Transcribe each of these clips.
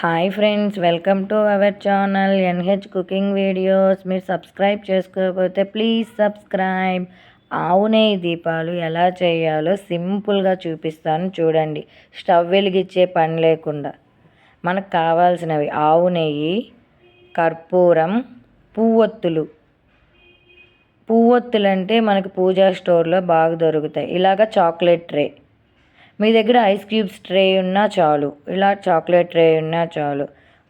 Hi friends welcome to our channel NH cooking videos. మీరు subscribe చేసుకోకపోతే please subscribe. ఆవు నెయ్యి దీపాలు ఎలా చేయాలో సింపుల్గా చూపిస్తాను చూడండి. స్టవ్ వెలిగించే పని లేకుండా. మనకు కావాల్సినవి ఆవు నెయ్యి కర్పూరం పువ్వొత్తులు. పువ్వొత్తులు అంటే మనకి పూజా స్టోర్లో బాగా దొరుకుతాయి. ఇలాగ చాక్లెట్ ట్రే. మీ దగ్గర ఐస్ క్యూబ్స్ ట్రే ఉన్నా చాలు. ఇలా చాక్లెట్ ట్రే ఉన్నా చాలు.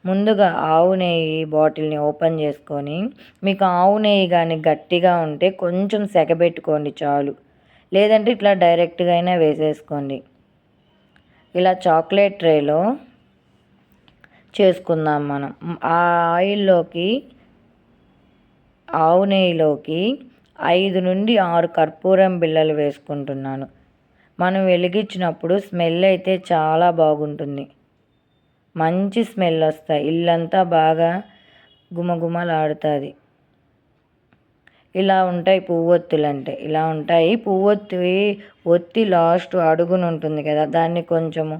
ముందుగా ఆవు నెయ్యి బాటిల్ని ఓపెన్ చేసుకొని మీకు ఆవు నెయ్యి కానీ గట్టిగా ఉంటే కొంచెం సెగబెట్టుకోండి చాలు. లేదంటే ఇట్లా డైరెక్ట్గా అయినా వేసేసుకోండి. ఇలా చాక్లెట్ ట్రేలో చేసుకుందాం మనం. ఆ ఆయిల్లోకి ఆవు నెయ్యిలోకి ఐదు నుండి ఆరు కర్పూరం బిళ్ళలు వేసుకుంటున్నాను. మనం వెలిగించినప్పుడు స్మెల్ అయితే చాలా బాగుంటుంది. మంచి స్మెల్ వస్తాయి. ఇల్లంతా బాగా గుమగుమలాడుతుంది. ఇలా ఉంటాయి పువ్వొత్తులు అంటే ఇలా ఉంటాయి పువ్వొత్తి ఒత్తి లాస్ట్ అడుగున ఉంటుంది కదా దాన్ని కొంచెము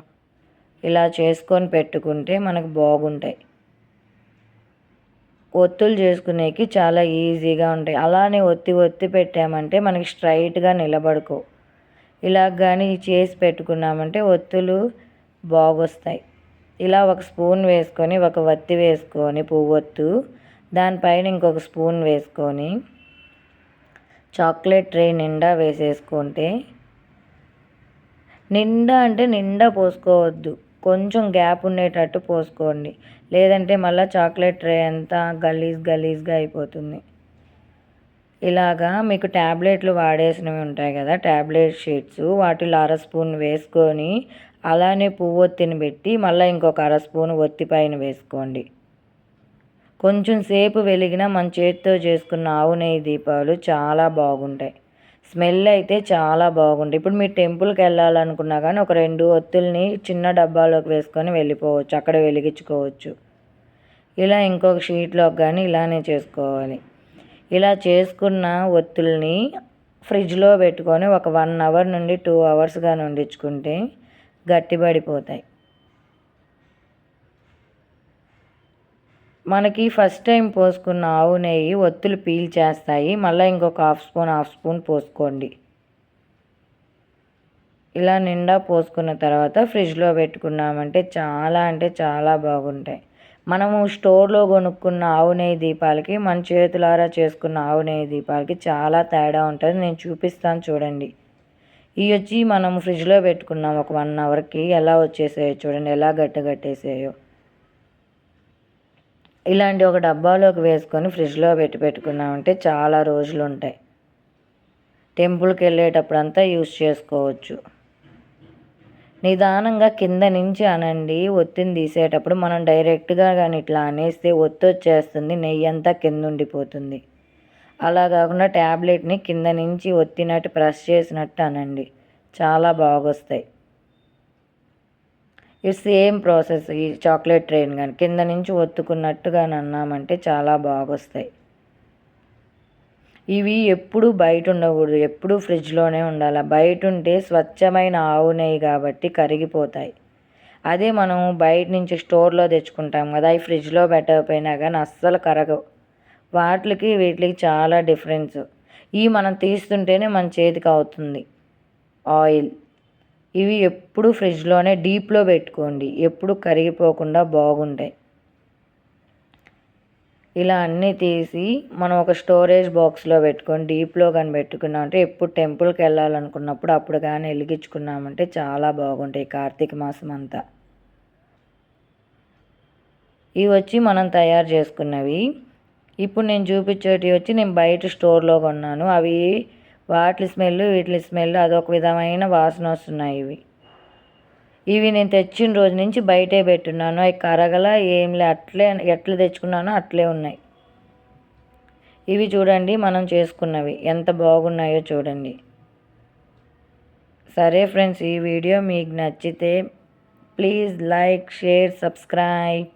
ఇలా చేసుకొని పెట్టుకుంటే మనకు బాగుంటాయి. ఒత్తులు చేసుకునేకి చాలా ఈజీగా ఉంటాయి. అలానే ఒత్తి ఒత్తి పెట్టామంటే మనకి స్ట్రైట్గా నిలబడుకో ఇలా కానీ చేసి పెట్టుకున్నామంటే ఒత్తులు బాగొస్తాయి. ఇలా ఒక స్పూన్ వేసుకొని ఒక వత్తి వేసుకొని పువ్వొత్తు దానిపైన ఇంకొక స్పూన్ వేసుకొని చాక్లెట్ ట్రే నిండా వేసేసుకుంటే నిండా అంటే నిండా పోసుకోవద్దు. కొంచెం గ్యాప్ ఉండేటట్టు పోసుకోండి. లేదంటే మళ్ళీ చాక్లెట్ ట్రే అంతా గలీజ్ గలీజ్గా అయిపోతుంది. ఇలాగా మీకు ట్యాబ్లెట్లు వాడేసినవి ఉంటాయి కదా ట్యాబ్లెట్ షీట్స్ వాటిలో అర స్పూన్ వేసుకొని అలానే పువ్వు ఒత్తిని పెట్టి మళ్ళీ ఇంకొక అర స్పూన్ ఒత్తి పైన వేసుకోండి. కొంచెం సేపు వెలిగిన మన చేతితో చేసుకున్న ఆవు నెయ్యి దీపాలు చాలా బాగుంటాయి. స్మెల్ అయితే చాలా బాగుంటాయి ఇప్పుడు మీరు టెంపుల్కి వెళ్ళాలనుకున్నా కానీ ఒక రెండు ఒత్తుల్ని చిన్న డబ్బాలోకి వేసుకొని వెళ్ళిపోవచ్చు అక్కడ వెలిగించుకోవచ్చు. ఇలా ఇంకొక షీట్లోకి కానీ ఇలానే చేసుకోవాలి. ఇలా చేసుకున్న ఒత్తుల్ని ఫ్రిడ్జ్లో పెట్టుకొని ఒక వన్ అవర్ నుండి టూ అవర్స్గా నుండించుకుంటే గట్టిపడిపోతాయి మనకి ఫస్ట్ టైం పోసుకున్న ఆవు నెయ్యి ఒత్తులు పీల్ చేస్తాయి. మళ్ళీ ఇంకొక హాఫ్ స్పూన్ హాఫ్ స్పూన్ పోసుకోండి. ఇలా నిండా పోసుకున్న తర్వాత ఫ్రిడ్జ్లో పెట్టుకున్నామంటే చాలా అంటే చాలా బాగుంటాయి. మనము స్టోర్లో కొనుక్కున్న ఆవు నెయ్యి దీపాలకి మన చేతులారా చేసుకున్న ఆవు నెయ్యి దీపాలకి చాలా తేడా ఉంటుంది. నేను చూపిస్తాను చూడండి. ఇవి వచ్చి మనం ఫ్రిడ్జ్లో పెట్టుకున్నాం. ఒక వన్ అవర్కి ఎలా వచ్చేసాయో చూడండి. ఎలా గట్టగట్టేసాయో ఇలాంటి ఒక డబ్బాలోకి వేసుకొని ఫ్రిడ్జ్లో పెట్టి పెట్టుకున్నామంటే చాలా రోజులు ఉంటాయి టెంపుల్కి వెళ్ళేటప్పుడు అంతా యూస్ చేసుకోవచ్చు. నిదానంగా కింద నుంచి అనండి. ఒత్తిని తీసేటప్పుడు మనం డైరెక్ట్గా కానీ ఇట్లా అనేస్తే ఒత్తి వచ్చేస్తుంది. నెయ్యి అంతా కింద ఉండిపోతుంది. అలా కాకుండా ట్యాబ్లెట్ని కింద నుంచి ఒత్తినట్టు ప్రెస్ చేసినట్టు అనండి. చాలా బాగొస్తాయి. ఇది సేమ్ ప్రాసెస్ ఈ చాక్లెట్ ట్రైన్ కానీ కింద నుంచి ఒత్తుకున్నట్టుగా అన్నామంటే చాలా బాగొస్తాయి. ఇవి ఎప్పుడు బయట ఉండకూడదు ఎప్పుడు ఫ్రిడ్జ్లోనే ఉండాలి. బయట ఉంటే స్వచ్ఛమైన ఆవు నెయ్యి కాబట్టి కరిగిపోతాయి. అదే మనం బయట నుంచి స్టోర్లో తెచ్చుకుంటాం కదా అవి ఫ్రిడ్జ్లో పెట్టకపోయినా కానీ అస్సలు కరగవు. వాటికి వీటికి చాలా డిఫరెన్స్. ఇవి మనం తీస్తుంటేనే మన చేతికి అవుతుంది ఆయిల్. ఇవి ఎప్పుడు ఫ్రిడ్జ్లోనే డీప్లో పెట్టుకోండి. ఎప్పుడు కరిగిపోకుండా బాగుంటాయి. ఇలా అన్నీ తీసి మనం ఒక స్టోరేజ్ బాక్స్లో పెట్టుకొని డీప్లో కానీ పెట్టుకున్నామంటే ఎప్పుడు టెంపుల్కి వెళ్ళాలనుకున్నప్పుడు అప్పుడు కానీ వెలిగించుకున్నామంటే చాలా బాగుంటాయి కార్తీక మాసం అంతా. ఇవి వచ్చి మనం తయారు చేసుకున్నవి. ఇప్పుడు నేను చూపించేటివి వచ్చి నేను బయట స్టోర్లో కొన్నాను. అవి వాటి స్మెల్ వీటి స్మెల్ అదొక విధమైన వాసన వస్తున్నాయి ఇవి. ఇవి నేను తెచ్చిన రోజు నుంచి బయటే పెట్టున్నాను. అవి కరగల లే అట్లే ఎట్లా తెచ్చుకున్నానో అట్లే ఉన్నాయి. ఇవి చూడండి మనం చేసుకున్నవి. ఎంత బాగున్నాయో చూడండి. సరే ఫ్రెండ్స్ ఈ వీడియో మీకు నచ్చితే ప్లీజ్ లైక్ షేర్ సబ్స్క్రైబ్.